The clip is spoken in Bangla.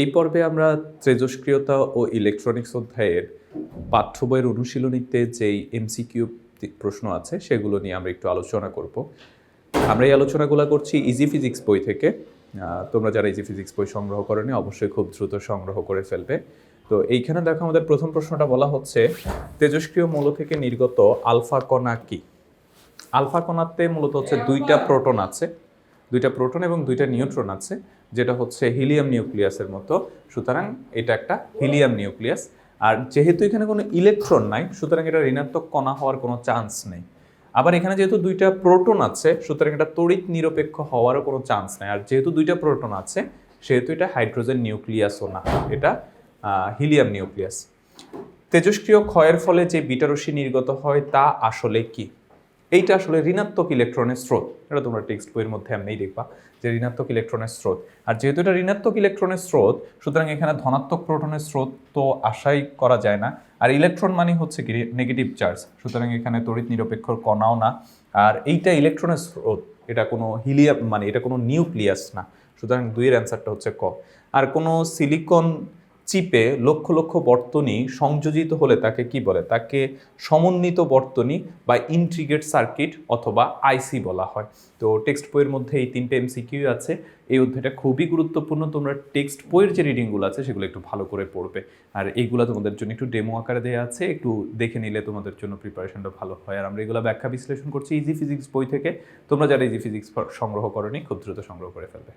এই পর্বে আমরা তেজস্ক্রিয়তা ও ইলেকট্রনিক্স অধ্যায়ের পাঠ্য বইয়ের অনুশীলনীতে যেই এমসিকিউ প্রশ্ন আছে, সেগুলো নিয়ে আমরা একটু আলোচনা করব। আমরা এই আলোচনাগুলো করছি ইজি ফিজিক্স বই থেকে। তোমরা যারা ইজি ফিজিক্স বই সংগ্রহ করেনি, অবশ্যই খুব দ্রুত সংগ্রহ করে ফেলবে। তো এইখানে দেখো আমাদের প্রথম প্রশ্নটা বলা হচ্ছে, তেজস্ক্রিয় মৌল থেকে নির্গত আলফা কণা কি? আলফা কণাতে মূলত হচ্ছে দুইটা প্রোটন আছে। দুইটা প্রোটন এবং দুইটা নিউট্রন আছে, যেটা হচ্ছে হিলিয়াম নিউক্লিয়াসের মতো। সুতরাং এটা একটা হিলিয়াম নিউক্লিয়াস। আর যেহেতু এখানে কোনো ইলেকট্রন নাই, সুতরাং এটা ঋণাত্মক কণা হওয়ার কোনো চান্স নেই। আবার এখানে যেহেতু দুইটা প্রোটন আছে, সুতরাং এটা তড়িৎ নিরপেক্ষ হওয়ারও কোনো চান্স নাই। আর যেহেতু দুইটা প্রোটন আছে, সেহেতু এটা হাইড্রোজেন নিউক্লিয়াসও না, এটা হিলিয়াম নিউক্লিয়াস। তেজস্ক্রিয় ক্ষয়ের ফলে যে বিটারসি নির্গত হয় তা আসলে কি? এইটা আসলে ঋণাত্মক ইলেকট্রনের স্রোত। এটা তোমরা টেক্সট বইয়ের মধ্যে এমনিই দেখবা যে ঋণাত্মক ইলেকট্রনের স্রোত। আর যেহেতু এটা ঋণাত্মক ইলেকট্রনের স্রোত, সুতরাং এখানে ধনাত্মক প্রোটনের স্রোত তো আশাই করা যায় না। আর ইলেকট্রন মানে হচ্ছে কি নেগেটিভ চার্জ সুতরাং এখানে তড়িৎ নিরপেক্ষ কণাও না। আর এইটা ইলেকট্রনের স্রোত। এটা কোনো হিলিয়াম মানে এটা কোনো নিউক্লিয়াস না। সুতরাং দুইয়ের অ্যান্সারটা হচ্ছে ক। আর কোনো সিলিকন চিপে লক্ষ লক্ষ বর্তনী সংযোজিত হলে তাকে কি বলে? তাকে সমন্বিত বর্তনী বা ইন্ট্রিগেট সার্কিট অথবা আইসি বলা হয়। তো টেক্সট বইয়ের মধ্যে এই তিনটে এমসিকিউ আছে। এই অধ্যায়টা খুবই গুরুত্বপূর্ণ। তোমরা টেক্সট বইয়ের যে রিডিংগুলো আছে সেগুলো একটু ভালো করে পড়বে। আর এইগুলো তোমাদের জন্য একটু ডেমো আকারে দেওয়া আছে। একটু দেখে নিলে তোমাদের জন্য প্রিপারেশনটা ভালো হয়। আর আমরা এগুলো ব্যাখ্যা বিশ্লেষণ করছি ইজি ফিজিক্স বই থেকে। তোমরা যারা ইজি ফিজিক্স সংগ্রহ করনি, খুব দ্রুত সংগ্রহ করে ফেলবে।